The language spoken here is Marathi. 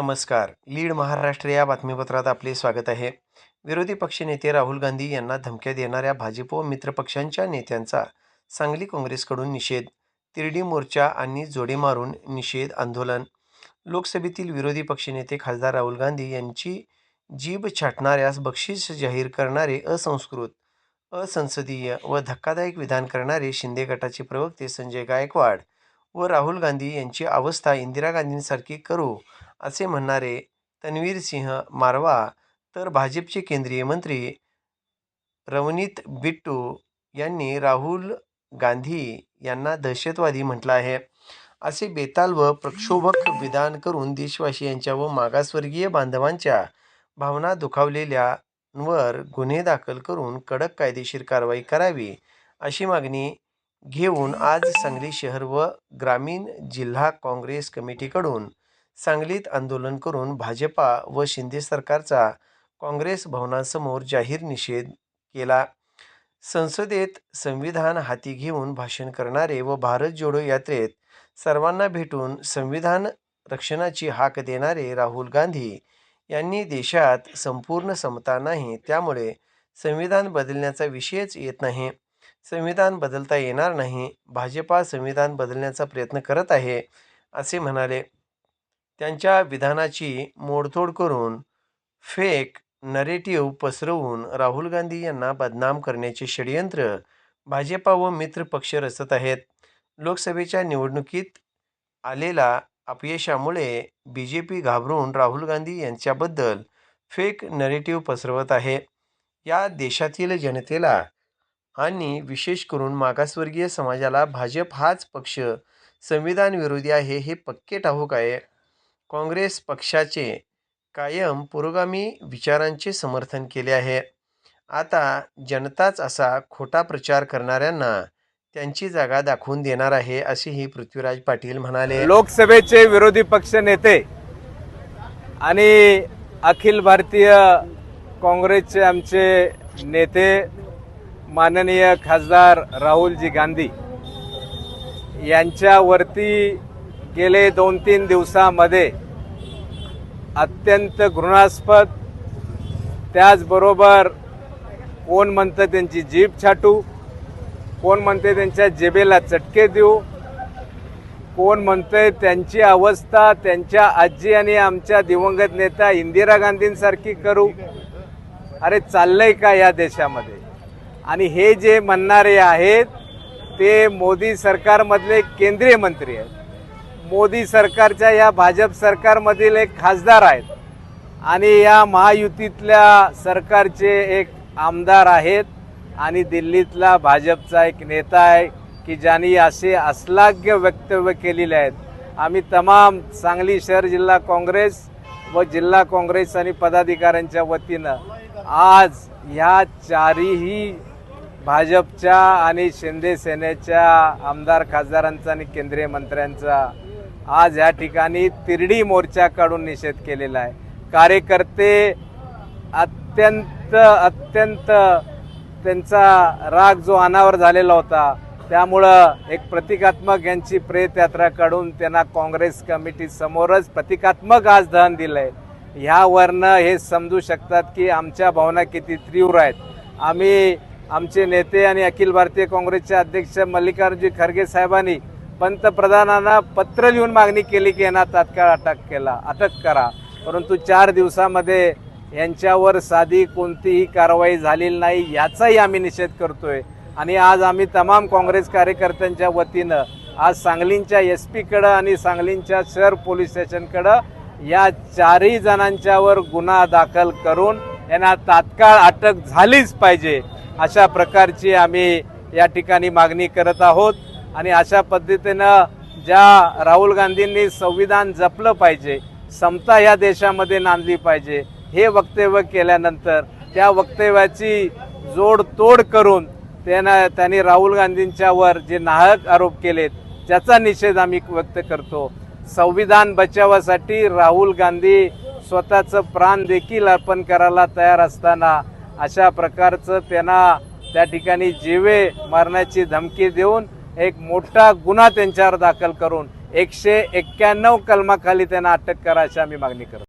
नमस्कार. लीड महाराष्ट्र या बातमीपत्रात आपले स्वागत आहे. विरोधी पक्षनेते राहुल गांधी यांना धमक्या देणाऱ्या भाजप व मित्रपक्षांच्या नेत्यांचा सांगली काँग्रेसकडून निषेध तिरडी मोर्चा आणि जोडे मारून निषेध आंदोलन. लोकसभेतील विरोधी पक्षनेते खासदार राहुल गांधी यांची जीभ छाटणाऱ्यास बक्षीस जाहीर करणारे असंस्कृत असंसदीय व धक्कादायक विधान करणारे शिंदे गटाचे प्रवक्ते संजय गायकवाड व राहुल गांधी यांची अवस्था इंदिरा गांधींसारखी करू असे म्हणणारे तन्वीर सिंह मारवा तर भाजपचे केंद्रीय मंत्री रवनीत बिट्टू यांनी राहुल गांधी यांना दहशतवादी म्हटलं आहे. असे बेताल व प्रक्षोभक विधान करून देशवासियांच्या व मागासवर्गीय बांधवांच्या भावना दुखावलेल्यांवर गुन्हे दाखल करून कडक कायदेशीर कारवाई करावी अशी मागणी घेऊन आज सांगली शहर व ग्रामीण जिल्हा काँग्रेस कमिटीकडून सांगलीत आंदोलन करून भाजपा व शिंदे सरकारचा काँग्रेस भवनासमोर जाहीर निषेध केला. संसदेत संविधान हाती घेऊन भाषण करणारे व भारत जोडो यात्रेत सर्वांना भेटून संविधान रक्षणाची हाक देणारे राहुल गांधी यांनी देशात संपूर्ण समता नाही त्यामुळे संविधान बदलण्याचा विषयच येत नाही. संविधान बदलता येणार नाही भाजपा संविधान बदलण्याचा प्रयत्न करत आहे असे म्हणाले. त्यांच्या विधानाची मोडतोड करून फेक नरेटिव्ह पसरवून राहुल गांधी यांना बदनाम करण्याचे षडयंत्र भाजपा व मित्र पक्ष रचत आहेत. लोकसभेच्या निवडणुकीत आलेला अपयशामुळे बी जे पी घाबरून राहुल गांधी यांच्याबद्दल फेक नरेटिव्ह पसरवत आहे. या देशातील जनतेला आणि विशेष करून मागासवर्गीय समाजाला भाजप हाच पक्ष संविधान विरोधी आहे हे पक्के ठाऊक आहे. काँग्रेस पक्षाचे कायम पुरोगामी विचारांचे समर्थन केले आहे. आता जनताच असा खोटा प्रचार करणाऱ्यांना त्यांची जागा दाखवून देणार आहे असेही पृथ्वीराज पाटील म्हणाले. लोकसभेचे विरोधी पक्ष नेते आणि अखिल भारतीय काँग्रेसचे आमचे नेते माननीय खासदार राहुलजी गांधी यांच्यावरती गेले दोन तीन दिवसामध्ये अत्यंत घृणास्पद त्याचबरोबर कोण म्हणतं त्यांची जीभ छाटू कोण म्हणते त्यांच्या जेबेला चटके देऊ कोण म्हणतंय त्यांची अवस्था त्यांच्या आजी आणि आमच्या दिवंगत नेत्या इंदिरा गांधींसारखी करू. अरे चाललंय का या देशामध्ये? आणि हे जे म्हणणारे आहेत ते मोदी सरकारमधले केंद्रीय मंत्री आहेत. मोदी सरकारच्या या भाजप सरकारमधील एक खासदार आहेत. आणि या महायुतीतल्या सरकारचे एक आमदार आहेत. आणि दिल्लीतला भाजपचा एक नेता आहे की ज्यांनी असे अश्लाघ्य वक्तव्य केलेले आहेत. आम्ही तमाम सांगली शहर जिल्हा काँग्रेस व जिल्हा काँग्रेस आणि पदाधिकाऱ्यांच्या वतीनं आज ह्या चारीही भाजपच्या आणि शिंदे सेनेच्या आमदार खासदारांचा आणि केंद्रीय मंत्र्यांचा आज या ठिकाणी तिरडी मोर्चाकडून निषेध केलेला आहे. कार्यकर्ते अत्यंत अत्यंत त्यांचा राग जो अनावर झालेला होता त्यामुळं एक प्रतिकात्मक यांची प्रेत यात्रा काढून त्यांना काँग्रेस कमिटी समोरच प्रतिकात्मक आज दहन दिलंय. ह्यावरनं हे समजू शकतात की आमच्या भावना किती तीव्र आहेत. आम्ही आमचे नेते आणि अखिल भारतीय काँग्रेसचे अध्यक्ष मल्लिकार्जुन खरगे साहेबांनी पंतप्रधानांना पत्र लिहून मागणी केली की यांना तात्काळ अटक केला अटक करा. परंतु चार दिवसामध्ये यांच्यावर साधी कोणतीही कारवाई झालेली नाही याचाही आम्ही निषेध करतोय. आणि आज आम्ही तमाम काँग्रेस कार्यकर्त्यांच्या वतीनं आज सांगलींच्या एस पीकडं आणि सांगलींच्या शहर पोलीस स्टेशनकडं या चारही जणांच्यावर गुन्हा दाखल करून यांना तात्काळ अटक झालीच पाहिजे अशा प्रकारची आम्ही या ठिकाणी मागणी करत आहोत. आणि अशा पद्धतीनं ज्या राहुल गांधींनी संविधान जपलं पाहिजे समता या देशामध्ये नांदली पाहिजे हे वक्तव्य केल्यानंतर त्या वक्तव्याची जोडतोड करून त्यांना त्यांनी राहुल गांधींच्यावर जे नाहक आरोप केलेत त्याचा निषेध आम्ही व्यक्त करतो. संविधान बचावासाठी राहुल गांधी स्वतःचं प्राण देखील अर्पण करायला तयार असताना अशा प्रकारचं त्यांना त्या ठिकाणी जीवे मारण्याची धमकी देऊन एक मोठा गुन्हा त्यांच्यावर दाखल करून एकशे एक्क्याण्णव कलमाखाली त्यांना अटक करायची आम्ही मागणी करतो.